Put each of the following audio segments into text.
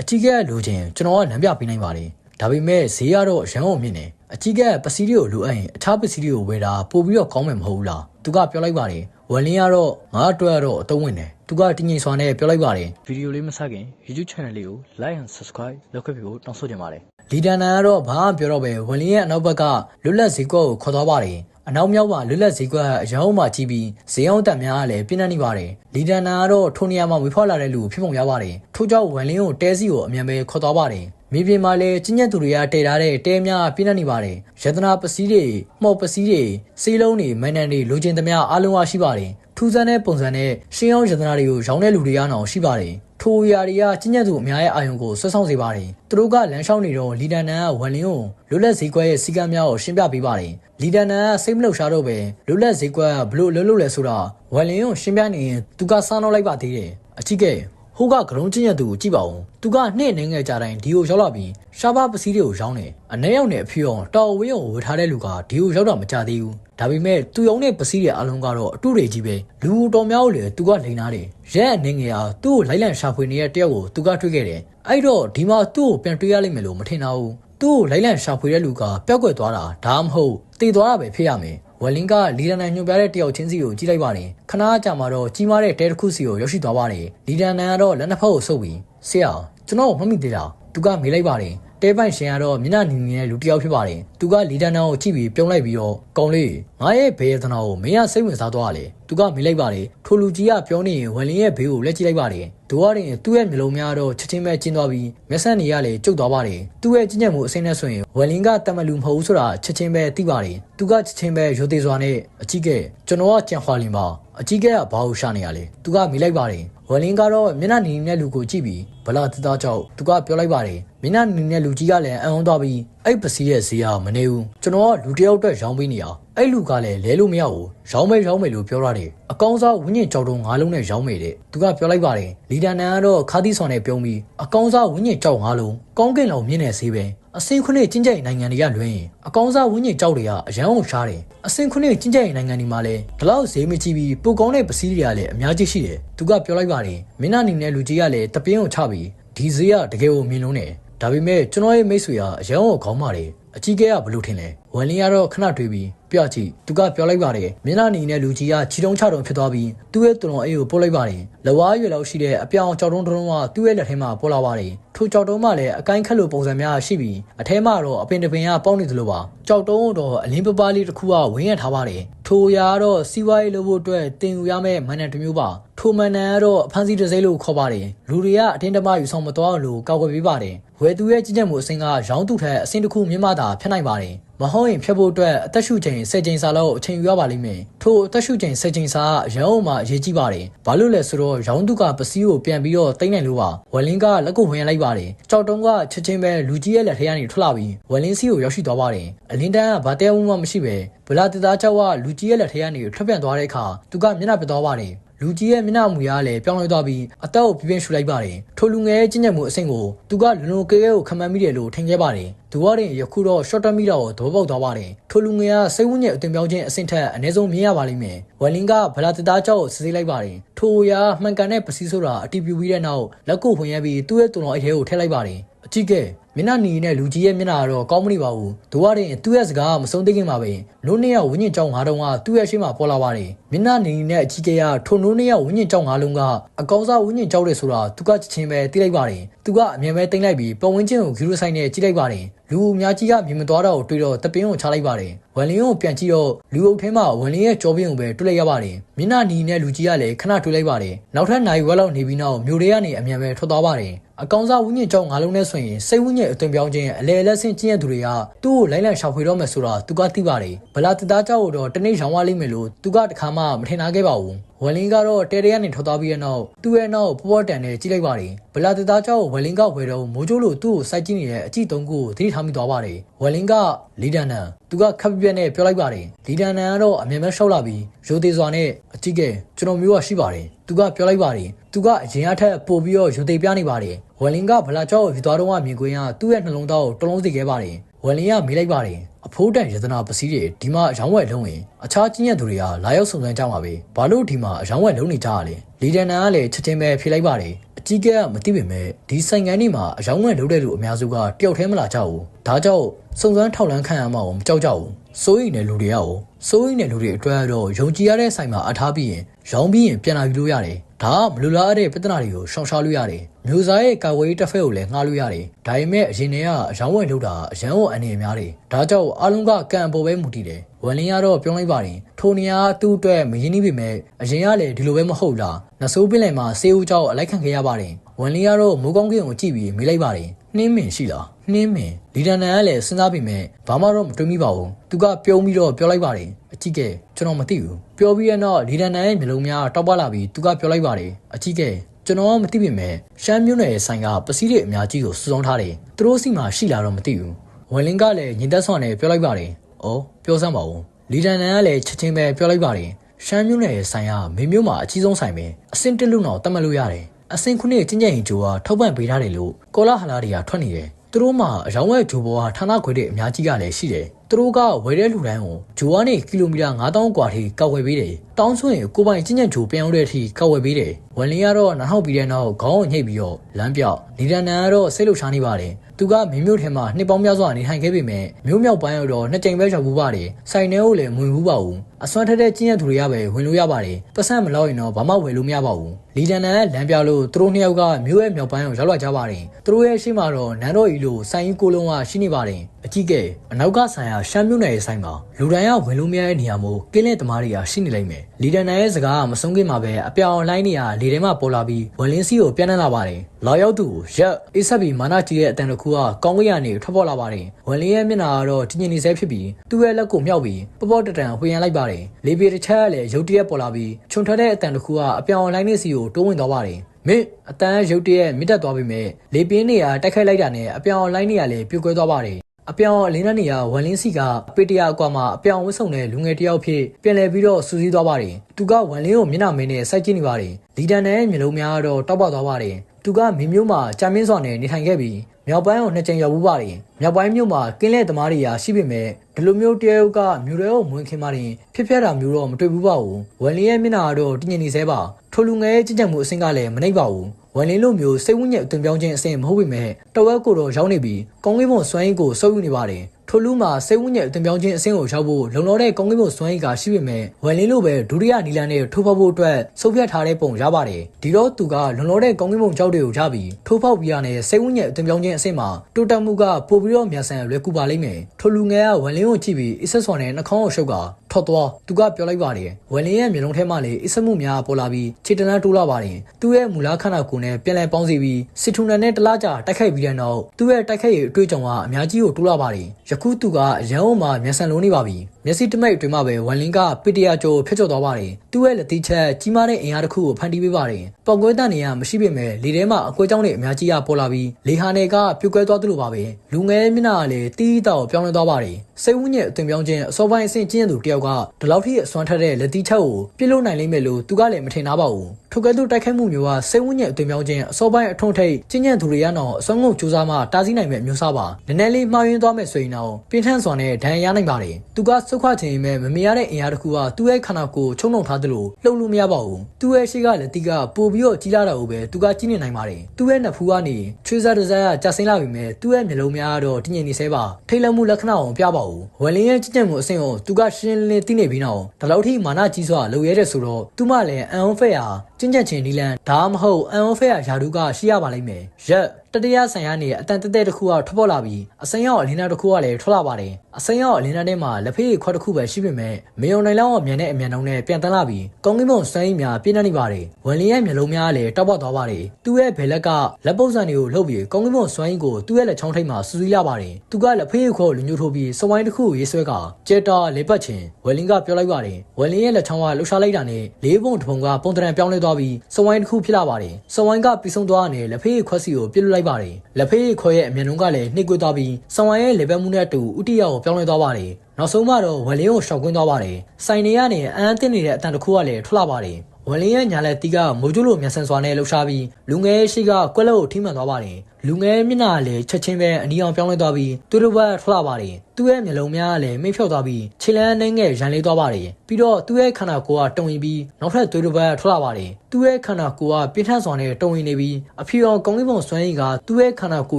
အကြီးကဲလိုချင်ကျွန်တော်ကလမ်းပြပေးနိုင်ပါတယ်ဒါပေမဲ့ဈေးကတော့ရန်အောင်မြင့်နေအကြီးကဲပစီတွေကိုလိုအပ်ရင်အခြားပစီတွေကိုဝယ်တာပို့ပြီးတော့ကောင်းမယ်မဟုတ်ဘူးလားသူကပြောလိုက်ပါတယ်ဝယ်လင်းကတော့ငါအတွက်ကတော့အသုံးဝင်တယ်သူကတင်းငိမ်စွာနဲ့ပြောလိုက်ပါတယ်ဗီဒီယိုလေးမဆက်ခင် YouTube channel လေးကို like and subscribe လုပ်ခဲ့ပြီးဖို့တောင်းဆိုချင်ပါတယ်လီဒန်နန်ကတော့ဘာမှပြောတော့ပဲဝယ်လင်းရဲ့အနောက်ဘက်ကလွတ်လပ်ဈေးကွက်ကိုခေါ်သွားပါတယ် အနောက်မြောက်မှာလွတ်လပ်ဈေးကွက်အရောင်းမှကြီးပြီးဈေးအောင်တက်များကလည်းပြင်းထန်နေပါတယ်လီဒန်နာကတော့ထိုနေရာမှာဝေဖောက်လာတဲ့လူဖြစ်ပုံရပါတယ်ထို့ကြောင့်ဝမ်လင်းကိုတဲစီကိုအမြန်ပဲခေါ်သွားပါတယ်မြေပြင်မှာလည်းကျဉ်းညက်သူတွေကတည်ထားတဲ့တဲများပြင်းထန်နေပါတယ်ရတနာပစည်းတွေမှော်ပစည်းတွေစေးလုံးတွေမန်နန်တွေလိုချင်သမျှအားလုံးအားရှိပါတယ်ထူးဆန်းတဲ့ပုံစံနဲ့ရှင်းအောင်ရတနာတွေကိုရောင်းတဲ့လူတွေအားရှိပါတယ် ထိုအရာတွေကကျဉ်းညက်သူအများရဲ့အာရုံကိုဆွဆောင်းစေပါတယ်။သူတို့ကလမ်းလျှောက်နေတော့လီဒန်နန်ကဝမ်လင်းကိုလွတ်လပ်ဈေးကွက်ရဲ့စီကံများကိုရှင်းပြပေးပါတယ်။လီဒန်နန်ကစိတ်မလှုပ်ရှားတော့ပဲလွတ်လပ်ဈေးကွက်ကဘလို့လှုပ်လှုပ်လဲဆိုတာဝမ်လင်းကိုရှင်းပြနေရင်သူကစားတော့လိုက်ပါသေးတယ်။အချိကဲ ဟိုကဂရုံးချင်းရသူကိုကြည့်ပါဦးသူကနှင့်နေငယ်ကြတိုင်းဒီကိုရောက်လာပြီးရှားပါပစည်းတွေကိုရောင်းတယ်အ내ရောက်နေအဖေအောင်တော်ဝင်းကိုဝထားတဲ့လူကဒီကိုရောက်တော့မကြသေးဘူးဒါပေမဲ့သူရောင်းတဲ့ပစည်းတွေအလုံးကတော့အတုတွေကြီးပဲလူတော်များကိုလေသူကလိန်နာတယ်ရဲအနေငယ်ဟာသူ့ကိုလိုက်လံရှာဖွေနေတဲ့တယောက်ကိုသူကတွေ့ခဲ့တယ်အဲ့တော့ဒီမှာသူ့ကိုပြန်တွေ့ရလိမ့်မယ်လို့မထင်တော့ဘူးသူ့ကိုလိုက်လံရှာဖွေတဲ့လူကပျောက်ကွယ်သွားတာဒါမှမဟုတ်တည်သွားတာပဲဖြစ်ရမယ် ဝယ်လင်းကလီဒန်နန်ညွှန်ပြတဲ့တယောက်ချင်းစီကိုကြည့်လိုက်ပါတယ်ခဏကြာမှတော့ကြီးမားတဲ့တဲတစ်ခုစီကိုရောက်ရှိသွားပါတယ်လီဒန်နန်ကတော့လက်နှစ်ဖက်ကိုဆုပ်ပြီးဆရာကျွန်တော်မမိသေးတာသူကမေးလိုက်ပါတယ် တဲပိုင်ရှင်ကတော့မျက်နှာနီနေတဲ့လူတစ်ယောက်ဖြစ်ပါတယ်သူကလီဒန်နန်ကိုကြည့်ပြီးပြုံးလိုက်ပြီးတော့ကောင်းလေးငါရဲ့ဘေးရသနာကိုမင်းကစိတ်ဝင်စားသွားတယ်သူကမေးလိုက်ပါတယ်ထိုလူကြီးကပြောနေရင်ဝယ်လင်းရဲ့ဘေးကိုလက်ကြည့်လိုက်ပါတယ်ဒိုးရရင်သူ့ရဲ့မျိုးလုံးများတော့ချက်ချင်းပဲကျင်းသွားပြီးမျက်စက်နေရလေကျုပ်သွားပါတယ်သူ့ရဲ့ကျဉ်းညက်မှုအစိမ့်နဲ့ဆိုရင်ဝယ်လင်းကတမလူမဟုတ်ဘူးဆိုတာချက်ချင်းပဲသိပါတယ်သူကချက်ချင်းပဲရိုသေစွာနဲ့အကြီးကဲကျွန်တော်ကကြံခွာလင်ပါအကြီးကဲကဘာလို့ရှာနေရလဲသူကမိလိုက်ပါတယ် ဝယ်လင်းကတော့မျက်နှာနီနေတဲ့လူကိုကြည့်ပြီးဗလာတသားကြောက်သူကပြောလိုက်ပါတယ်မျက်နှာနီနေတဲ့လူကြီးကလည်းအံ့ဩသွားပြီးအဲ့ပစီရဲ့ဈေးကမနေဘူးကျွန်တော်ကလူတယောက်အတွက်ရောင်းပေးနေရအဲ့လူကလည်းလဲလို့မရဘူးရောင်းမယ်ရောင်းမယ်လို့ပြောရတယ်အကောင်းစားဝင်းညင်ကြောက်တုံးငါးလုံးနဲ့ရောင်းမယ်တဲ့သူကပြောလိုက်ပါတယ်လီဒန်နန်ကတော့ခါသီးဆောင်နဲ့ပြုံးပြီးအကောင်းစားဝင်းညင်ကြောက်ငါးလုံးကောင်းကင်လောင်မြင့်နေစေးပဲ အစင်ခုနှစ်ကျင်းကျိုင်နိုင်ငံတွေကလွှဲရင်အကောင်းစားဝင်းညင်ကြောက်တွေကအရန်ကိုရှားတယ်အစင်ခုနှစ်ကျင်းကျိုင်နိုင်ငံတွေမှာလည်းဒီလောက်ဈေးမကြီးပြီးပိုကောင်းတဲ့ပစ္စည်းတွေကလည်းအများကြီးရှိတယ်သူကပြောလိုက်ပါတယ်မင်းနာနေနဲ့လူကြီးကလည်းတပင်းကိုချပြီးဒီဈေးကတကယ်ကိုမြင်လုံးတယ်ဒါပေမဲ့ကျွန်တော်ရဲ့မိတ်ဆွေကအရန်ကိုခေါင်းပါတယ်အကြီးကဲကဘလို့ထင်လဲဝန်လင်းကတော့ခဏတွေးပြီးပြကြည့်သူကပြောလိုက်ပါတယ်မျက်နှာနီနဲ့လူကြီးကခြေတုံးချတုံဖြစ်သွားပြီးသူ့ရဲ့တုံတော်အိတ်ကိုပို့လိုက်ပါတယ်လဝါရွယ်လောက်ရှိတဲ့အပြောင်ကြောက်တုံးတုံးကသူ့ရဲ့လက်ထဲမှာပို့လာပါတယ်ထိုကြောက်တုံးမှလည်းအကိုင်းခက်လိုပုံစံများရှိပြီးအထဲမှာတော့အပင်တပင်ကပေါက်နေသလိုပါကြောက်တုံးတော့အလင်းပပလေးတစ်ခုကဝင်းရထားပါတယ်ထိုရာတော့စီးပွားရေးလုပ်ဖို့အတွက်တင်ယူရမယ့်မန်နန်တစ်မျိုးပါထိုမန်နန်ကတော့အဖမ်းဆီးတစ်စိမ့်လို့ခေါ်ပါတယ်လူတွေကအတင်းတမယူဆောင်မသွားလို့ကောက်ွယ်ပေးပါတယ်ဝယ်သူရဲ့ကြီးကြပ်မှုအစင်းကရောင်းသူထက်အစင်းတစ်ခုမြင့်မာတာဖြစ်နိုင်ပါတယ် မဟုတ်ရင်ဖြတ်ဖို့အတွက်အသက်ရှူချိန်10ချိန်စာလောက်အချိန်ယူရပါလိမ့်မယ်ထို့အသက်ရှူချိန်10ချိန်စာကရောင်းမှအရေးကြီးပါတယ်ဘာလို့လဲဆိုတော့ရောင်းသူကပစည်းကိုပြန်ပြီးတော့တိမ့်နိုင်လို့ပါဝယ်လင်းကလက်ကိုဝင်လိုက်ပါတယ်ကြောက်တုံးကချက်ချင်းပဲလူကြီးရဲ့လက်ထဲကနေထွက်လာပြီးဝယ်လင်းစီကိုရောက်ရှိသွားပါတယ်အလင်းတန်းကဘာတဲမှုမှမရှိပဲဗလာတသားချောက်ကလူကြီးရဲ့လက်ထဲကနေထွက်ပြန်သွားတဲ့အခါသူကမျက်နှာပြသွားပါတယ်လူကြီးရဲ့မျက်နှာမူရလည်းပြောင်းလဲသွားပြီးအသက်ကိုပြင်းပြရှူလိုက်ပါတယ်ထိုလူငယ်ရဲ့ကျင့်ကြံမှုအဆင့်ကိုသူကလုံလုံကဲကဲကိုခံမှန်းမိတယ်လို့ထင်ခဲ့ပါတယ် သူကရင်ယခုတော့ short term မိတာကိုသဘောပေါက်သွားပါတယ်ထိုလူငယ်ကစိတ်ဝန်းကျင်အသွင်ပြောင်းခြင်းအဆင့်ထက်အနည်းဆုံးမြင်ရပါလိမ့်မယ်ဝယ်လင်းကဗလာတသားကြောက်ကိုစစ်ဆေးလိုက်ပါတယ်ထိုရာမှန်ကန်တဲ့ပစီဆိုတာအတီးပြူပြီးတဲ့နောက်လက်ကိုဝင်ရပြီးသူ့ရဲ့တုံတော်အိတ်ထဲကိုထည့်လိုက်ပါတယ်အကြည့်ကဲ မျက်နှာနီနဲ့လူကြီးရဲ့မျက်နှာကတော့ကောင်းမနေပါဘူး။တို့ရရင်သူ့ရဲ့စကားမဆုံးသိခင်ပါပဲ။နိုးနှစ်ယောက်ဝင်းညင်ကြောင်ငါးတုံးကသူ့ရဲ့ရှေ့မှာပေါ်လာပါတယ်။မျက်နှာနီနဲ့အကြီးကဲကထိုနိုးနှစ်ယောက်ဝင်းညင်ကြောင်ငါးလုံးကအကောင်းစားဝင်းညင်ကြောက်တယ်ဆိုတာသူကချင်းပဲသိလိုက်ပါတယ်။သူကအမြင်ပဲသိမ့်လိုက်ပြီးပဝင်းချင်းကိုဂီရိုဆိုင်နဲ့ကြည့်လိုက်ပါတယ်။လူအများကြီးကမြင်မသွားတော့တွေ့တော့တပင်းကိုချလိုက်ပါတယ်။ဝန်လင်းကိုပြန်ကြည့်တော့လူအုပ်ထဲမှာဝန်လင်းရဲ့ကြောပင်းကိုပဲတွေ့လိုက်ရပါတယ်။မျက်နှာနီနဲ့လူကြီးကလည်းခဏတွေ့လိုက်ပါတယ်။နောက်ထပ်နိုင်ဝက်လောက်နေပြီးနောက်မြို့ထဲကနေအမြန်ပဲထွက်သွားပါတယ်။ အကောင်စားဝင်းညင်ကြောင့်ငါလုံးနဲ့ဆိုရင်စိတ်ဝင်းညင်အသွင်ပြောင်းခြင်းအလေလက်ဆင့်ကျင်းရသူတွေကသူ့ကိုလိုက်လံရှာဖွေတော့မယ်ဆိုတာသူကသိပါတယ်ဗလာတသားကြောက်တော့တနေ့ရောင်းရလိမ့်မယ်လို့သူကတခါမှမထင်ထားခဲ့ပါဘူးဝယ်လင်းကတော့တဲတဲကနေထွက်သွားပြီးတဲ့နောက်သူ့ရဲ့နောက်ပေါ်ပေါ်တန်နဲ့ကြည့်လိုက်ပါတယ်ဗလာတသားကြောက်ဝယ်လင်းကဝယ်တော့မိုးကျိုးလိုသူ့ကိုစိုက်ကြည့်နေတဲ့အကြည့်သုံးခုကိုသတိထားမိသွားပါတယ်ဝယ်လင်းကလီဒန်နန်သူကခပ်ပြက်နဲ့ပြောလိုက်ပါတယ်လီဒန်နန်ကတော့အမြင်မဲ့ရှောက်လာပြီးရိုသေစွာနဲ့အကြည့်ကဲကျွန်တော်မျိုးကရှိပါတယ် သူကပြောလိုက်ပါတယ်သူကအရင်အထက်ပို့ပြီးတော့ရိုသေပြနေပါတယ်ဝယ်လင်းကဗလာကြောက်ကိုယူသွားတော့မှမြင်ကွင်းကသူ့ရဲ့နှလုံးသားကိုတလုံးစီခဲ့ပါတယ်ဝယ်လင်းကမေးလိုက်ပါတယ်အဖိုးတန်ယတနာပစည်းတွေဒီမှာအယောင်းဝယ်လုံးရင်အခြားချင်းရသူတွေကလာရောက်စုံစမ်းကြမှာပဲဘာလို့ဒီမှာအယောင်းဝယ်လုံးနေကြရလဲလီဒန်နာကလည်းချက်ချင်းပဲဖြေလိုက်ပါတယ်အကြီးကဲကမသိပေမဲ့ဒီဆိုင်ကန်တွေမှာအယောင်းငယ်လုပ်တဲ့လူအများစုကတယောက်တည်းမလာကြဘူးဒါကြောင့်စုံစမ်းထောက်လန်းခံရမှာကိုမကြောက်ကြဘူး စိုးရိမ်တဲ့လူတွေကရောစိုးရိမ်တဲ့လူတွေအတွက်တော့ယုံကြည်ရတဲ့ဆိုင်မှာအထားပြီးရင်ရောင်းပြီးရင်ပြန်လာယူလို့ရတယ်ဒါကမလူလားတဲ့ပြဿနာတွေကိုရှောင်ရှားလို့ရတယ်မျိုးစားရဲ့ကာဝေးတစ်ဖက်ကိုလည်းငှားလို့ရတယ်ဒါပေမဲ့အရင်တည်းကအယောင်းဝယ်လုပ်တာအရန်ကိုအနေအများတယ်ဒါကြောင့်အားလုံးကကံအပေါ်ပဲမူတည်တယ်ဝန်လင်းကတော့ပြောလိုက်ပါတယ်ထိုနေရာသူ့အတွက်မရင်းနှီးပေမဲ့အရင်ကလည်းဒီလိုပဲမဟုတ်လားနဆိုးပင်လယ်မှာစေဦးကြောက်အလိုက်ခံခဲ့ရပါတယ်ဝန်လင်းကတော့မိုးကောင်းကင်ကိုကြည့်ပြီးမေးလိုက်ပါတယ်နှင်းမင်ရှိလား နှင်းမင်လီဒန်နန်ကလည်းစဉ်းစားပြီးမဲ့ဘာမှတော့မတွေးမိပါဘူးသူကပြုံးပြီးတော့ပြောလိုက်ပါတယ်အကြီးကဲကျွန်တော်မသိဘူးပြောပြီးတော့လီဒန်နန်ရဲ့မျိုးလုံးများတောက်ပလာပြီးသူကပြောလိုက်ပါတယ်အကြီးကဲကျွန်တော်ကမသိပေမဲ့ရှမ်းမြို့နယ်ရဲ့ဆိုင်ကပစည်းတွေအများကြီးကိုစုဆောင်းထားတယ်သူတို့စီမှာရှိလာတော့မသိဘူးဝန်လင်းကလည်းညီသက်ဆွမ်းနဲ့ပြောလိုက်ပါတယ်အော်ပြောစမ်းပါဦးလီဒန်နန်ကလည်းချက်ချင်းပဲပြောလိုက်ပါတယ်ရှမ်းမြို့နယ်ရဲ့ဆိုင်ကမေမြို့မှာအကြီးဆုံးဆိုင်ပဲအဆင့်တက်လို့တော့တတ်မှတ်လို့ရတယ်အဆင့်ခုနှစ်ကျင်းကျင်ရင်ဂျိုကထောက်ပံ့ပေးထားတယ်လို့ကောလာဟလာတွေကထွက်နေတယ် သူတို့မှာအယောင်းဝဲဂျိုဘောကဌာနခွဲတွေအများကြီးကလည်းရှိတယ်သူတို့ကဝယ်တဲ့လူတိုင်းကိုဂျိုကနေကီလိုမီတာ9000กว่าထိကောက်ဝယ်ပေးတယ်တောင်းဆိုရင်ကိုပိုင်ကျင်းကျင်ဂျိုပြန်ရောက်တဲ့အထိကောက်ဝယ်ပေးတယ်ဝန်လင်းကတော့နားဟောက်ပြီးတဲ့နောက်ခေါင်းကိုညှိပ်ပြီးတော့လမ်းပြောက်လီဒန်နန်ကတော့စိတ်လှုပ်ရှားနေပါတယ် သူကမင်းမျိုးထဲမှာနှစ်ပေါင်းများစွာနေထိုင်ခဲ့ပေမဲ့မျိုးမြောက်ပိုင်းတော့နှစ်ကြိမ်ပဲရောက်ဘူးပါတယ်ဆိုင်ထဲကိုလည်းမဝင်ဘူးပါဘူးအစွမ်းထက်တဲ့ကျင်းရသူတွေကပဲဝင်လို့ရပါတယ်ပတ်စံမလောက်ရင်တော့ဘာမှဝယ်လို့မရပါဘူးလီဒန်နန်ကလမ်းပြလို့သူတို့နှစ်ယောက်ကမျိုးရဲ့မြောက်ပိုင်းကိုရောက်လာကြပါတယ်သူတို့ရဲ့ရှေ့မှာတော့နန်းတော်ကြီးလိုဆိုင်ကြီးကိုလုံးကရှိနေပါတယ်အကြီးကဲအနောက်ကဆိုင်ရာရှမ်းမြို့နယ်ရဲ့ဆိုင်မှာလူတိုင်းကဝင်လို့မရတဲ့နေရာမို့ကင်းလက်သမားတွေကရှိနေလိမ့်မယ်လီဒန်နန်ရဲ့စကားကမဆုံးခင်မှာပဲအပြောင်လိုင်းနေရလေထဲမှာပေါ်လာပြီးဝလင်းစီကိုပြန်နှံ့လာပါတယ် လာရောက်သူကိုရက်အေးဆက်ပြီးမာနာကြီးရဲ့အတန်တစ်ခုကကောင်းကင်ကနေထွက်ပေါ်လာပါတယ်ဝလင်းရဲ့မျက်နှာကတော့တည်ငြိမ်နေဆဲဖြစ်ပြီးသူ့ရဲ့လက်ကိုမြောက်ပြီးပပော့တတန်ဝှေ့ရန်လိုက်ပါတယ်လေပြေတစ်ချက်ကလည်းရုတ်တရက်ပေါ်လာပြီးခြုံထွက်တဲ့အတန်တစ်ခုကအပြောင်လိုင်းနေစီကိုတိုးဝင်သွားပါတယ်မင်းအတန်းရုတ်တရက်မြစ်တက်သွားပြီမဲ့လေပြင်းနေရတိုက်ခိုက်လိုက်တာနဲ့အပြောင်လိုင်းနေရလည်းပြိုကွဲသွားပါတယ်အပြောင်အလင်းနေရဝမ်လင်းစီကပေတရာအကွာမှာအပြောင်ဝစ်ဆုံတဲ့လူငယ်တယောက်ဖြစ်ပြန်လည်ပြီးတော့စူးစီးသွားပါတယ်။သူကဝမ်လင်းကိုမျက်နှာမင်းနဲ့စိုက်ကြည့်နေပါတယ်။လီဒန်နဲ့မျိုးလုံးများကတော့တောက်ပသွားပါတယ်။ သူကမင်းမျိုးမှာကြာမင်းစွာနဲ့နေထိုင်ခဲ့ပြီးမြောက်ပိုင်းကိုနှစ်ကြိမ်ရောက်ဘူးပါတယ်။မြောက်ပိုင်းမြို့မှာကင်းလက်သမားတွေရာရှိပေမဲ့ဒီလိုမျိုးတရုတ်ကမြို့တွေကိုမွင်ခင်မာတင်ဖြစ်ပြတာမျိုးတော့မတွေ့ဘူးပါဘူး။ဝမ်လင်းရဲ့မျက်နှာကတော့တည်ငြိမ်နေသေးပါ။ထိုလူငယ်ရဲ့ကြင်ကြံမှုအဆင့်ကလည်းမနှိပ်ပါဘူး။ဝန်လင်းလိုမျိုးစိတ်ဝိညာဉ်အသွင်ပြောင်းခြင်းအဆင့်မဟုတ်ပေမဲ့တဝက်ကိုတော့ရောက်နေပြီး ကောင်းကင်ဘုံစွမ်းရည်ကိုစုပ်ယူနေပါတယ်ထိုလူမှာစိတ်ဝိညာဉ်အသွင်ပြောင်းခြင်းအဆင့်ကိုရောက်ဖို့လုံလောက်တဲ့ကောင်းကင်ဘုံစွမ်းရည်ကရှိပေမဲ့ဝန်လင်းလိုပဲဒုတိယနီလန်နဲ့ထိုးဖောက်ဖို့အတွက်စုပ်ဖြတ်ထားတဲ့ပုံရပါတယ်ဒီတော့သူကလုံလောက်တဲ့ကောင်းကင်ဘုံကြောက်တွေကိုရပြီးထိုးဖောက်ပြီးရတဲ့စိတ်ဝိညာဉ်အသွင်ပြောင်းခြင်းအဆင့်မှာတိုးတက်မှုကပိုပြီးတော့မြန်ဆန်လွယ်ကူပါလိမ့်မယ်ထိုလူငယ်ကဝန်လင်းကိုကြည့်ပြီးအစ်ဆက်ဆွန်နဲ့နှာခေါင်းကိုရှုပ်ကထွက်သွားသူကပြောလိုက်ပါတယ်ဝန်လင်းရဲ့မျိုးလုံးထဲမှာလေအစ်ဆက်မှုများပေါ်လာပြီးခြေတန်းတိုးလာပါတယ်သူ့ရဲ့မူလခန္ဓာကိုယ်နဲ့ပြန်လည်ပေါင်းစည်းပြီးစစ်ထူနန်နဲ့တလားကြာတိုက်ခိုက်ပြီးတဲ့နောက်သူ့ရဲ့တိုက်ခိုက်ရေးအတွေ့အကြုံကအများကြီးကိုတိုးလာပါတယ်ယခုသူကအရန်အုံမှာမျက်စံလုံးနေပါပြီမျက်စိတမိတ်အတွင်းမှာပဲဝန်လင်းကပီတရာကျော်ဖျက်ချော်သွားပါတယ်သူ့ရဲ့လက်သီးချက်ကြီးမားတဲ့အင်အားတစ်ခုကိုဖန်တီးပေးပါတယ်ပေါက်ကွဲတန်နေရမရှိပေမဲ့လေထဲမှာအကွဲကြောင်းတွေအများကြီးရပေါ်လာပြီးလေဟာနယ်ကပြုတ်ကွဲသွားသလိုပါပဲလူငယ်မျက်နှာကလည်းတီးတောက်ပြောင်းလဲသွားပါတယ်စိတ်ဝန်းကျင်အသွင်ပြောင်းခြင်းအစောပိုင်းအဆင့်ကျင်းသူတယောက်ကဒီလောက်ထိအစွမ်းထက်တဲ့လက်သီးချက်ကိုပြစ်လို့နိုင်လိမ့်မယ်လို့သူကလည်းမထင်သားပါဘူး ထိုကဲ့သို့တိုက်ခိုက်မှုမျိုးကစိတ်ဝန်းကျင်အသွင်ပြောင်းခြင်းအစောပိုင်းအထုံးထိပ်ကျင်းကျန်သူတွေရတော့အစွမ်းကုန်ကြိုးစားမှတားဆီးနိုင်မယ့်မျိုးစားပါနည်းနည်းလေးမှားယွင်းသွားမယ်ဆိုရင်တော့ပြင်းထန်စွာနဲ့ဒဏ်ရာရနိုင်ပါတယ်သူကစုခွခြင်းမဲ့မမြင်ရတဲ့အင်အားတစ်ခုကသူ့ရဲ့ခန္ဓာကိုယ်ချုံနှုံထားသလိုလှုပ်လို့မရပါဘူးသူ့ရဲ့ရှေ့ကလက်တီးကပို့ပြီးတော့ကြီးလာတာကိုပဲသူကကြီးနေနိုင်ပါတယ်သူ့ရဲ့နှစ်ဖူးကနေချွေးစားတစားကကြာဆင်းလာပြီမဲ့သူ့ရဲ့မျက်လုံးများကတော့တည်ငြိမ်နေဆဲပါထိတ်လန့်မှုလက္ခဏာကိုပြပါဘူးဝယ်လင်းရဲ့ကြည်ကြံမှုအဆင့်ကိုသူကရှင်းလင်းသိနေပြီးနောက်ဒီလောက်ထိမာနကြီးစွာလှုပ်ရဲတဲ့ဆိုတော့သူမှလည်းအန်အောင်ဖက်ဟာကျင့်ကြံခြင်းနီလန်ဒါမှမဟုတ်အန်အောင်ဖက်ဟာယာဒူကရှိရပါလိမ့်မယ်ရက် တတိယဆိုင်ရနေအတန်တက်တဲ့တစ်ခုကထွက်ပေါ်လာပြီးအစိမ်းရောက်အလင်းနာတစ်ခုကလည်းထွက်လာပါတယ်အစိမ်းရောက်အလင်းနာထဲမှာလက်ဖေးခွက်တစ်ခုပဲရှိပေမဲ့မေယုံနိုင်လောက်အမြန်တဲ့အမြန်နှုံးနဲ့ပြန်တန်းလာပြီးကောင်းကင်ဘုံစွမ်းရည်များပြည့်နေပါတယ်ဝန်လင်းရဲ့မျက်လုံးများလည်းတောက်ပေါက်သွားပါတယ်သူ့ရဲ့ဘယ်လက်ကလက်ပုပ်ဆန်တွေကိုလှုပ်ပြီးကောင်းကင်ဘုံစွမ်းရည်ကိုသူ့ရဲ့လက်ချောင်းထိပ်မှာစူးစီးလာပါတယ်သူကလက်ဖေးခွက်ကိုလူညှို့ထိုးပြီးစဝိုင်းတစ်ခုကိုရေးဆွဲကကျဲတာလေပတ်ချင်းဝယ်လင်းကပြောလိုက်ပါတယ်ဝယ်လင်းရဲ့လက်ချောင်းကလှုပ်ရှားလိုက်တာနဲ့လေးပုံတစ်ပုံကပုံတရံပြောင်းလဲသွားပြီးစဝိုင်းတစ်ခုဖြစ်လာပါတယ်စဝိုင်းကပြီးဆုံးသွားတဲ့လက်ဖေးခွက်စီကိုပြစ်လွတ်လိုက်ပါတယ်လက်ဖေးခွက်ရဲ့အမြန်နှုန်းကလည်းနှိပ်ကွေးသွားပြီးစဝိုင်းရဲ့လေပတ်မှုနဲ့အတူဥတီယာကိုပြောင်းလဲသွားပါတယ်နောက်ဆုံးမှတော့ဝယ်လင်းကိုရှောက်ကွင်းသွားပါတယ်ဆိုင်နေရနေအန်းတင်နေတဲ့အတန်တစ်ခုကလည်းထွက်လာပါတယ်ဝန်လင်းရဲ့ညာလက်တီးကမိုးကျိုးလိုမြန်ဆန်စွာနဲ့လှုပ်ရှားပြီးလူငယ်ရှိကကွက်လက်ကိုထိမှန်သွားပါတယ် လူငယ်မျက်နှာကလည်းချက်ချင်းပဲအနီအောင်ပြောင်းလဲသွားပြီးသူတို့ဘက်ထွက်လာပါတယ်သူ့ရဲ့မျက်လုံးများကလည်းမိတ်ဖြောက်သွားပြီးခြေလမ်းနှင်းငယ်ရန်လေးသွားပါတယ်ပြီးတော့သူ့ရဲ့ခန္ဓာကိုယ်ကတုံရင်ပြီးနောက်ထပ်သွေးတို့ဘက်ထွက်လာပါတယ်သူ့ရဲ့ခန္ဓာကိုယ်ကပြင်းထန်စွာနဲ့တုံရင်နေပြီးအဖြူအောင်ကောင်းလေးပုံစွမ်းရည်ကသူ့ရဲ့ခန္ဓာကို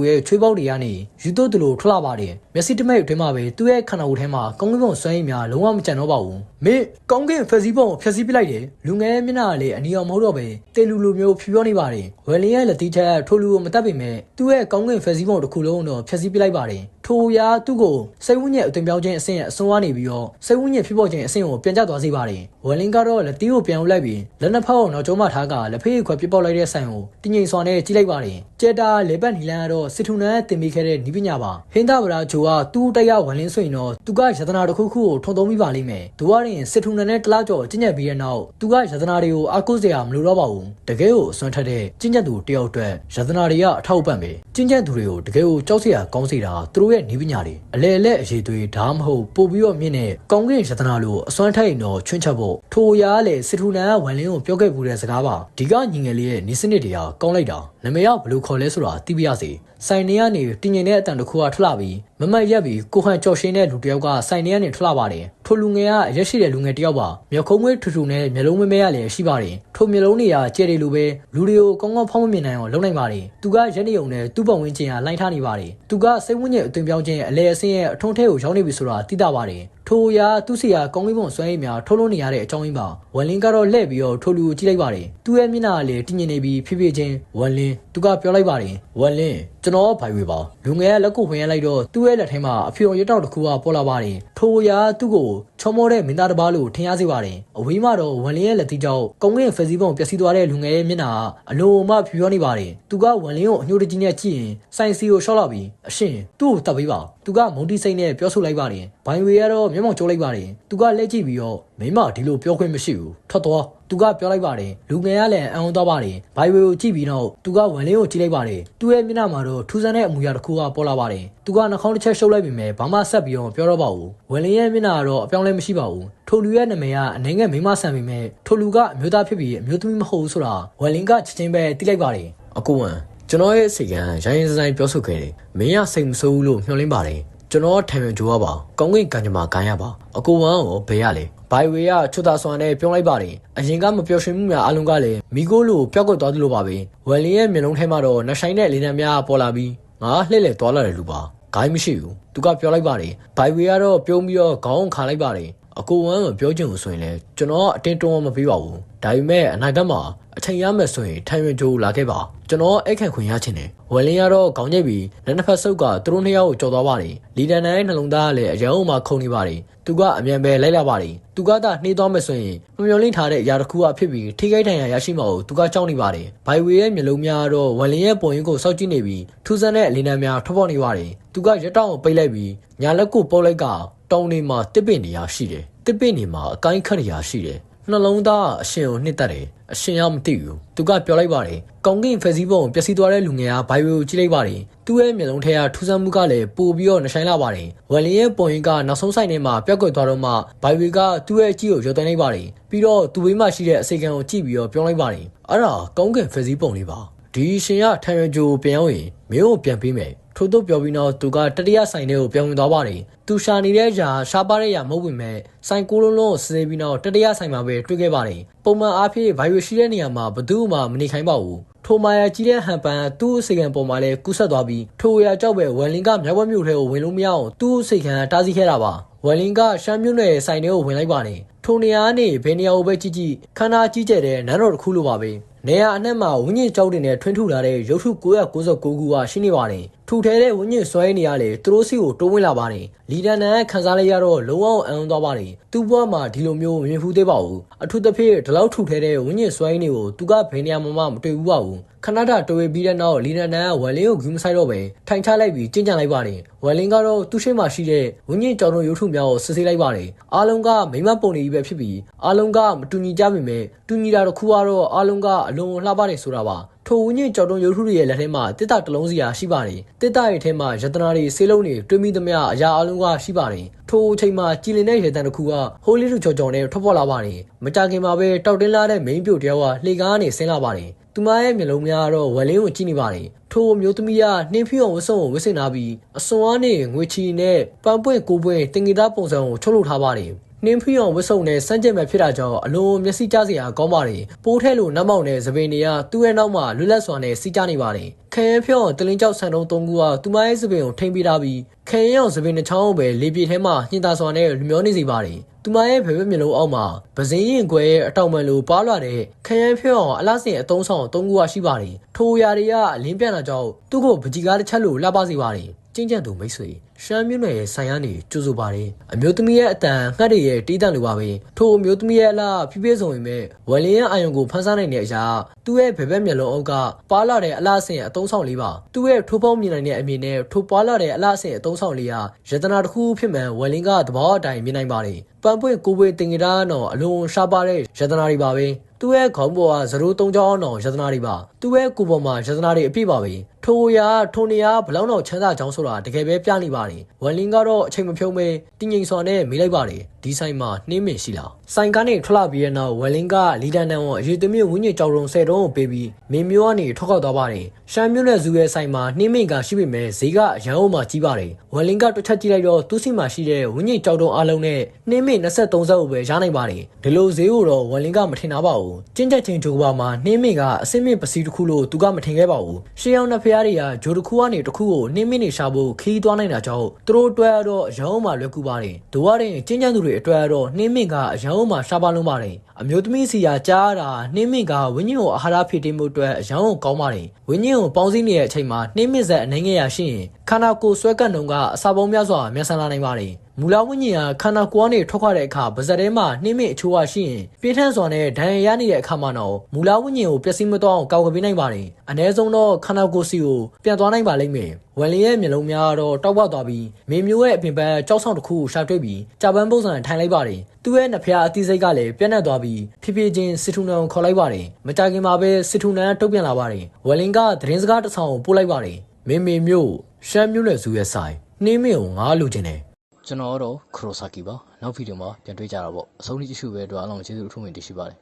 ယ်ရဲ့ချွေးပေါက်တွေကနေယူသွတ်တူလိုထွက်လာပါတယ်မျက်စိတမိတ်အတွင်းမှာပဲသူ့ရဲ့ခန္ဓာကိုယ်ထဲမှာကောင်းလေးပုံစွမ်းရည်များလုံးဝမကြံတော့ပါဘူးမင်းကောင်းကင်ဖက်စီပုံကိုဖျက်ဆီးပစ်လိုက်တယ်လူငယ်မျက်နှာကလည်းအနီအောင်မဟုတ်တော့ပဲတေလူလိုမျိုးဖြူပြောနေပါတယ်ဝယ်လင်းရဲ့လက်တီးထက်ထိုလူကိုမတတ်ပေမဲ့သူ့ရဲ့ကောင်းကင်ဖက်စီပုံတစ်ခုလုံးတော့ဖျက်ဆီးပစ်လိုက်ပါတယ် ထိုရာသူ့ကိုစိတ်ဝိညာဉ်အသွင်ပြောင်းခြင်းအဆင့်အစွန်းအားနေပြီးတော့စိတ်ဝိညာဉ်ဖြစ်ပေါ်ခြင်းအဆင့်ကိုပြန်ကျသွားစေပါတယ်ဝယ်လင်းကတော့လက်တီးကိုပြန်ဦးလိုက်ပြီးလက်နှစ်ဖက်ကိုနောက်ကျောမထားကလက်ဖေးခွက်ပြစ်ပေါက်လိုက်တဲ့ဆိုင်ကိုတင်းငိမ်စွာနဲ့ကြည့်လိုက်ပါတယ်ကျက်တာလေပတ်နီလန်ကတော့စစ်ထုံနန်းတင်မိခဲ့တဲ့နီးပညာပါဟင်းသာဗရာဂျိုကသူ့တရားဝယ်လင်းဆိုရင်တော့သူကယတနာတစ်ခုခုကိုထုံသုံးမိပါလိမ့်မယ်သူကရင်စစ်ထုံနန်းနဲ့တလားကျော်ကျင့်ကြံပြီးတဲ့နောက်သူကယတနာတွေကိုအကုစရာမလိုတော့ပါဘူးတကယ်ကိုအစွမ်းထက်တဲ့ကျင့်ကြံသူတယောက်အတွက်ယတနာတွေကအထောက်အပံ့ပဲကျင့်ကြံသူတွေကိုတကယ်ကိုကြောက်စရာကောင်းစေတာသူတို့ရဲ့နီးပညာတွေအလဲအလက်အရေးသွေးဒါမှမဟုတ်ပို့ပြီးတော့မြင့်တဲ့ကောင်းကင်ယတနာလိုအစွမ်းထက်ရင်တော့ချွန့်ချက်ဖို့ထိုရာကလည်းစစ်ထုံနန်းကဝယ်လင်းကိုပြောခဲ့ပူတဲ့စကားပါဒီကညီငယ်လေးရဲ့နေစနစ်တွေကကောင်းလိုက်တာနမေရောက်ဘယ်လိုခေါ်လဲဆိုတာသိပြရစီဆိုင်နေကနေတင်ငင်တဲ့အတန်တစ်ခုကထွက်လာပြီးမမတ်ရက်ပြီးကိုဟန်ကြော်ရှင်းတဲ့လူတစ်ယောက်ကဆိုင်နေကနေထွက်လာပါတယ်ထိုလူငယ်ကရက်ရှိတဲ့လူငယ်တစ်ယောက်ပါမျက်ခုံးမွေးထူထူနဲ့မျက်လုံးမဲမဲရလည်းရှိပါတယ်ထိုမျက်လုံးတွေကကျဲတယ်လို့ပဲလူတွေကိုကောင်းကောင်းဖောင်းမမြင်နိုင်အောင်လုပ်နိုင်ပါတယ်သူကရက်နေုံနဲ့သူ့ပတ်ဝန်းကျင်ကလိုင်းထားနေပါတယ်သူကစိတ်ဝန်းကျင်အသွင်ပြောင်းခြင်းအလဲအဆင်းရဲ့အထုံးထဲကိုရောက်နေပြီဆိုတာသိတာပါတယ်ထိုအရာသူ့စီယာကောင်းလေးပုံစွမ်းရည်များထုတ်လို့နေရတဲ့အကြောင်းရင်းပါဝန်လင်းကတော့လှည့်ပြီးတော့ထိုလူကိုကြည့်လိုက်ပါတယ်သူ့ရဲ့မျက်နှာကလည်းတင်းငင်နေပြီးဖြည်းဖြည်းချင်းဝန်လင်းသူကပြောလိုက်ပါတယ်ဝန်လင်းကျွန်တော်ဘိုင်ဝေပါလူငယ်ကလက်ကိုဝင်ရလိုက်တော့သူ့ရဲ့လက်ထဲမှာအဖြူရတောက်တစ်ခုကပေါ်လာပါတယ်ထိုအရာသူ့ကိုချောမောတဲ့မင်းသားတစ်ပါးလို့ထင်ရစေပါတယ်အဝေးမှာတော့ဝန်လင်းရဲ့လက်သီးကြောင့်ကောင်းကင်ဖက်စီပုံပျက်စီးသွားတဲ့လူငယ်ရဲ့မျက်နှာအလုံးအမဖြူပြောနေပါတယ်သူကဝန်လင်းကိုအညှိုးတကြီးနဲ့ကြည့်ရင်စိုင်စီကိုရှော့လာပြီးအရှင်သူ့ကိုတပ်ပေးပါသူကမုန်တီစိတ်နဲ့ပြောဆိုလိုက်ပါတယ် ဘိုင်ဝေကတော့မျက်မှောင်ကျိုးလိုက်ပါတယ်သူကလက်ကြည့်ပြီးတော့မိမဒီလိုပြောခွင့်မရှိဘူးထွက်သွားသူကပြောလိုက်ပါတယ်လူငယ်ကလည်းအံ့ဩသွားပါတယ်ဘိုင်ဝေကိုကြည့်ပြီးတော့သူကဝန်လင်းကိုကြည့်လိုက်ပါတယ်သူ့ရဲ့မျက်နှာမှာတော့ထူးဆန်းတဲ့အမူအရာတစ်ခုကပေါ်လာပါတယ်သူကနှာခေါင်းတစ်ချက်ရှုပ်လိုက်ပြီးမြဲဘာမှဆက်ပြီးတော့ပြောတော့ပါဘူးဝန်လင်းရဲ့မျက်နှာကတော့အပြောင်းလဲမရှိပါဘူးထိုလူရဲ့နာမည်ကအနှိမ်ငယ်မိမဆန်ပေမဲ့ထိုလူကအမျိုးသားဖြစ်ပြီးအမျိုးသမီးမဟုတ်ဘူးဆိုတာဝန်လင်းကချက်ချင်းပဲသိလိုက်ပါတယ်အကူဝန်ကျွန်တော်ရဲ့စိတ်ကရိုင်းရင်စဆိုင်ပြောဆိုခဲ့တယ်မင်းကစိတ်မဆိုးဘူးလို့မျှော်လင့်ပါတယ် ကျွန်တော်ထိုင်ရကြိုးရပါကောင်းကင်ကံကြမ္မာဂိုင်းရပါအကူဝမ်းကိုဘယ်ရလဲဘိုင်ဝေကချွတ်တာဆွမ်းနဲ့ပြောလိုက်ပါတယ်အရင်ကမပျော်ရွှင်မှုများအလုံးကလည်းမိကိုလိုပျောက်ကွက်သွားသလိုပါပဲဝယ်လင်းရဲ့မျက်လုံးထဲမှာတော့နှဆိုင်တဲ့လေနံများပေါ်လာပြီးငါလှည့်လည်သွားလာတယ်လူပါဂိုင်းမရှိဘူးသူကပြောလိုက်ပါတယ်ဘိုင်ဝေကတော့ပြုံးပြီးတော့ခေါင်းခါလိုက်ပါတယ်အကူဝမ်းကိုပြောချင်လို့ဆိုရင်လည်းကျွန်တော်အတင်းတွန်းမပေးပါဘူးဒါပေမဲ့အနာဂတ်မှာ အချိန်ရမယ်ဆိုရင်ထိုင်ရွင်ကြိုးလာခဲ့ပါကျွန်တော်အိတ်ခံခွင့်ရချင်တယ်ဝယ်လင်းရတော့ခေါင်းညိတ်ပြီးလက်နှစ်ဖက်ဆုပ်ကသူတို့နှစ်ယောက်ကိုကြော်သွားပါတယ်လီဒန်နန်ရဲ့နှလုံးသားကလည်းအရန်အောင်မှခုန်နေပါတယ်သူကအမြန်ပဲလိုက်လာပါတယ်သူကသာနှေးသွားမယ်ဆိုရင်မမျော်လင့်ထားတဲ့အရာတစ်ခုအဖြစ်ပြီးထိခိုက်ဒဏ်ရာရရှိမှာကိုသူကကြောက်နေပါတယ်ဘိုင်ဝေရဲ့မျက်လုံးများကတော့ဝယ်လင်းရဲ့ပုံရိပ်ကိုစောက်ကြည့်နေပြီးထူးဆန်းတဲ့အလင်းနှံများထွက်ပေါ်နေပါတယ်သူကရက်တောင်ကိုပိတ်လိုက်ပြီးညာလက်ကိုပုတ်လိုက်ကတောင်းနေမှာတစ်ပင်နေရရှိတယ်တစ်ပင်နေမှာအကိုင်းခတ်နေရရှိတယ်နှလုံးသားအရှင်ကိုနှစ်သက်တယ် အရှင်ရောက်မသိဘူးသူကပြောလိုက်ပါတယ်ကောင်းကင်ဖက်စီပုံပျက်စီးသွားတဲ့လူငယ်ကဘိုင်ဝေကိုကြည့်လိုက်ပါတယ်သူ့ရဲ့မျက်လုံးထဲကထူးဆန်းမှုကလည်းပိုပြီးတော့နှဆိုင်လာပါတယ်ဝယ်လင်းရဲ့ပုံရိပ်ကနောက်ဆုံးဆိုင်ထဲမှာပျောက်ကွယ်သွားတော့မှဘိုင်ဝေကသူ့ရဲ့အကြည့်ကိုရုပ်သွင်းလိုက်ပါတယ်ပြီးတော့သူ့ဘေးမှာရှိတဲ့အစိကံကိုကြည့်ပြီးတော့ပြောလိုက်ပါတယ်အဲ့ဒါကောင်းကင်ဖက်စီပုံလေးပါ ဒီရှင်ကထန်ရဂျိုပြန်ရောက်ရင်မင်းကိုပြန်ပေးမယ်ထို့သို့ပြောပြီးတော့သူကတတိယဆိုင်ထဲကိုပြောင်းဝင်သွားပါတယ်။သူရှာနေတဲ့ຢာရှားပါတဲ့ຢာမဟုတ်ဝင်မဲ့ဆိုင်ကိုလုံးလုံးကိုစစ်ဆေးပြီးတော့တတိယဆိုင်မှာပဲတွေ့ခဲ့ပါတယ်။ပုံမှန်အားဖြင့်ဗိုင်ယိုရှိတဲ့နေရာမှာဘသူမှမနေခိုင်းပါဘူး။ထိုမာယာကြီးတဲ့ဟန်ပန်သူ့အစိကံပေါ်မှာလည်းကူးဆက်သွားပြီးထိုရာကြောက်ပဲဝမ်လင်ကမြောက်ဘက်မြို့ထဲကိုဝင်လို့မရအောင်သူ့အစိကံတားဆီးခဲ့တာပါ။ဝမ်လင်ကရှမ်းမြို့နယ်ဆိုင်ထဲကိုဝင်လိုက်ပါတယ်။ထိုနေရာကနေဘယ်နေရာကိုပဲကြည့်ကြည့်ခန္ဓာကြီးကျယ်တဲ့နန်းတော်တစ်ခုလိုပါပဲ။ နေရာအနှံ့မှာဝင်းကျင်ကြောက်တင်နဲ့ထွန်းထူလာတဲ့ရုပ်ထု999ခုကရှိနေပါတယ်။ ထူထဲတဲ့ဝင်းကျင်ဆွဲနေရလေသူတို့စီကိုတိုးဝင်လာပါတယ်။လီဒန်နန်ခန်းစားလိုက်ရတော့လုံးဝအံ့သွားပါတယ်။သူ့ဘဝမှာဒီလိုမျိုးမမြင်ဘူးသေးပါဘူး။အထူးသဖြင့်ဒီလောက်ထူထဲတဲ့ဝင်းကျင်ဆွဲနေကိုသူကဘယ်နေရာမှမတွေ့ဘူးပါဘူး။ခဏတာတွေ့ပြီးတဲ့နောက်လီဒန်နန်ကဝယ်လင်းကိုဂူးမဆိုင်တော့ပဲထိုင်ချလိုက်ပြီးကျင့်ကြံလိုက်ပါတယ်။ဝယ်လင်းကတော့သူ့ရှိမှရှိတဲ့ဝင်းကျင်ကြောင်တို့ရုပ်ထုများကိုစစ်ဆေးလိုက်ပါတယ်။အားလုံးကမိမပုံနေကြီးပဲဖြစ်ပြီးအားလုံးကမတူညီကြပေမဲ့တူညီတာတစ်ခုကတော့အားလုံးကအလွန်လှပတယ်ဆိုတာပါ။ ထိုဝင်းညင်ကြော်တုံရုပ်ထုတွေရဲ့လက်ထဲမှာတစ်တာတလုံးစီရာရှိပါတယ်။တစ်တာရဲ့ထဲမှာယတနာတွေဆေးလုံးတွေတွင်းမိသမျှအရာအလုံးကရှိပါတယ်။ထိုအချိန်မှာကြည်လင်တဲ့ရေတံတစ်ခုကဟိုးလေးလူချော်ချော်နဲ့ထွက်ပေါ်လာပါတယ်။မကြခင်မှာပဲတောက်တင်းလာတဲ့မိန်းပြိုတယောက်ကလှေကားကနေဆင်းလာပါတယ်။သူမရဲ့မျက်လုံးများကတော့ဝက်လင်းကိုကြည့်နေပါတယ်ထိုအမျိုးသမီးကနှင်းဖြူအောင်ဝတ်စုံကိုဝတ်ဆင်ထားပြီးအစွန်အားနဲ့ငွေချီနဲ့ပန်းပွင့်ကိုပွင့်တင်ငီသားပုံစံကိုချုပ်လုပ်ထားပါတယ် နှင်းဖီအောင်ဝတ်စုံနဲ့စမ်းကြက်မဲ့ဖြစ်တာကြောင့်အလုံးမျက်စိကျစရာကောင်းပါတယ်ပိုးထဲလိုနတ်မောင်နဲ့သပင်တွေကသူ့ရဲ့နောက်မှာလွတ်လပ်စွာနဲ့စီးကြနေပါတယ်ခရမ်းဖြောင်းတလင်းကြောက်ဆန်တုံးသုံးခုကသူမရဲ့သပင်ကိုထိမ့်ပေးထားပြီးခရမ်းအောင်သပင်တစ်ချောင်းကိုပဲလေပြေထဲမှာညှင်သာစွာနဲ့လူမျောနေစေပါတယ်သူမရဲ့ဘယ်ဘက်မျက်လုံးအောက်မှာပဇင်းရင်ခွဲရဲ့အတောင်ပံလိုပါလာတဲ့ခရမ်းဖြောင်းအောင်အလားစင်အတုံးဆောင်သုံးခုကရှိပါတယ်ထိုအရာတွေကအလင်းပြန်လာကြောင့်သူ့ကိုပကြီးကားတစ်ချက်လိုလှပစေပါတယ်ကျင့်ကြံသူမိတ်ဆွေ ရှမ်းမြို့နယ်ရဲ့ဆိုင်ရနေကြိုးဆိုပါတယ်အမျိုးသမီးရဲ့အတန်ငှက်တွေရဲ့တီးတန့်လိုပါပဲထိုအမျိုးသမီးရဲ့အလားဖြည်းဖြည်းဆုံးရင်မဲ့ဝယ်လင်းရဲ့အာယုံကိုဖန်ဆန်းနိုင်တဲ့အရာသူ့ရဲ့ဘယ်ဘက်မျက်လုံးအောက်ကပါလာတဲ့အလားအဆင်အတုံးဆောင်လေးပါသူ့ရဲ့ထိုးပေါင်းမြင်နိုင်တဲ့အမြင်နဲ့ထိုးပွားလာတဲ့အလားအဆင်အတုံးဆောင်လေးဟာယတနာတစ်ခုဖြစ်မှန်ဝယ်လင်းကသဘောအတိုင်းမြင်နိုင်ပါတယ်ပန်းပွင့်ကိုပွေတင်ကြတာတော့အလုံးရှားပါတဲ့ယတနာတွေပါပဲသူ့ရဲ့ခေါင်းပေါ်ကဇရိုးသုံးချောင်းအောင်တော့ယတနာတွေပါသူ့ရဲ့ကိုယ်ပေါ်မှာယတနာတွေအပြည့်ပါပဲ ထိုရာထိုနေရာဘလောက်တော့ချမ်းသာကြောင်းဆိုတာတကယ်ပဲပြနေပါတယ်ဝယ်လင်းကတော့အချိန်မဖြုံးပဲတင်းငိမ်စွာနဲ့မေးလိုက်ပါတယ်ဒီဆိုင်မှာနှင်းမင်ရှိလားဆိုင်ကနေထွက်လာပြီးတဲ့နောက်ဝယ်လင်းကလီဒန်နန်ကိုအရေးသမီးဝင်းကြီးကြောက်တုံဆယ်တုံးကိုပေးပြီးမင်းမျိုးကနေထွက်ခွာသွားပါတယ်ရှမ်းမျိုးနဲ့ဇူရဲ့ဆိုင်မှာနှင်းမင်ကရှိပေမဲ့ဈေးကအရန်အောင်မှကြီးပါတယ်ဝယ်လင်းကတစ်ချက်ကြည့်လိုက်တော့သူ့စီမှာရှိတဲ့ဝင်းကြီးကြောက်တုံအားလုံးနဲ့နှင်းမင်23ဇက်ကိုပဲရနိုင်ပါတယ်ဒီလိုဈေးကိုတော့ဝယ်လင်းကမထင်တာပါဘူးကျင်းချက်ချင်းဂျိုကဘာမှာနှင်းမင်ကအစင်းမင်ပစီတစ်ခုလို့သူကမထင်ခဲ့ပါဘူးရှေးအောင်နှစ်ဖျားတွေကဂျိုတစ်ခုကနေတစ်ခုကိုနှင်းမင်နေရှာဖို့ခီးသွားနိုင်တာကြောင့်သူတို့အတွက်တော့ရောင်းမှလွယ်ကူပါတယ်ဒိုရတဲ့ကျင်းချမ်းသူတွေအတွက်တော့နှင်းမင်ကအရောင်းမှရှားပါလုံးပါတယ်အမျိုးသမီးစီယာကြားရတာနှင်းမင်ကဝင်းညင်ကိုအာဟာရဖြည့်တင်းမှုအတွက်အရောင်းကိုကောင်းပါတယ်ဝင်းညင်ကိုပေါင်းစည်းနေတဲ့အချိန်မှာနှင်းမင်ဆက်အနေငယ်ရရှိရင်ခန္ဓာကိုယ်ဆွဲကပ်နှုံကအစာပုံများစွာမြန်ဆန်လာနိုင်ပါတယ် မူလဝိညာဉ်ဟာခန္ဓာကိုယ်ကနေထွက်ခွာတဲ့အခါပါဇက်ထဲမှာနှင်းမင်အချိုးအရှိရင်ပြင်းထန်စွာနဲ့ဒဏ်ရာရနေတဲ့အခါမှာတော့မူလဝိညာဉ်ကိုပျက်စီးမသွားအောင်ကာကွယ်ပေးနိုင်ပါတယ်အ ਨੇ ဆုံးတော့ခန္ဓာကိုယ်စီကိုပြန်သွားနိုင်ပါလိမ့်မယ်ဝယ်လင်းရဲ့မျက်လုံးများတော့တောက်ပေါက်သွားပြီးမေမျိုးရဲ့အပြင်ဘက်ကြောက်ဆောင်တစ်ခုကိုရှာတွေ့ပြီးကြာပန်းပုံစံထိုင်လိုက်ပါတယ်သူ့ရဲ့နှဖျားအသီးစိတ်ကလည်းပြတ်နှက်သွားပြီးဖြည်းဖြည်းချင်းစစ်ထူနန်ကိုခေါ်လိုက်ပါတယ်မကြခင်မှာပဲစစ်ထူနန်တုတ်ပြန်လာပါတယ်ဝယ်လင်းကသတင်းစကားတစ်ဆောင်ကိုပို့လိုက်ပါတယ်မေမေမျိုးရှမ်းမျိုးနဲ့ဇူရဲ့ဆိုင်နှင်းမင်းကိုငားလူချင်းတယ် ကျွန်တော်တော့ခရိုဆာကီပါနောက်ဗီဒီယိုမှာပြန်တွေ့ကြတာပေါ့အဆုံးထိကြည့်ရှုပဲအတွက်အားလုံးကျေးဇူးအထူးတင်ရှိပါတယ်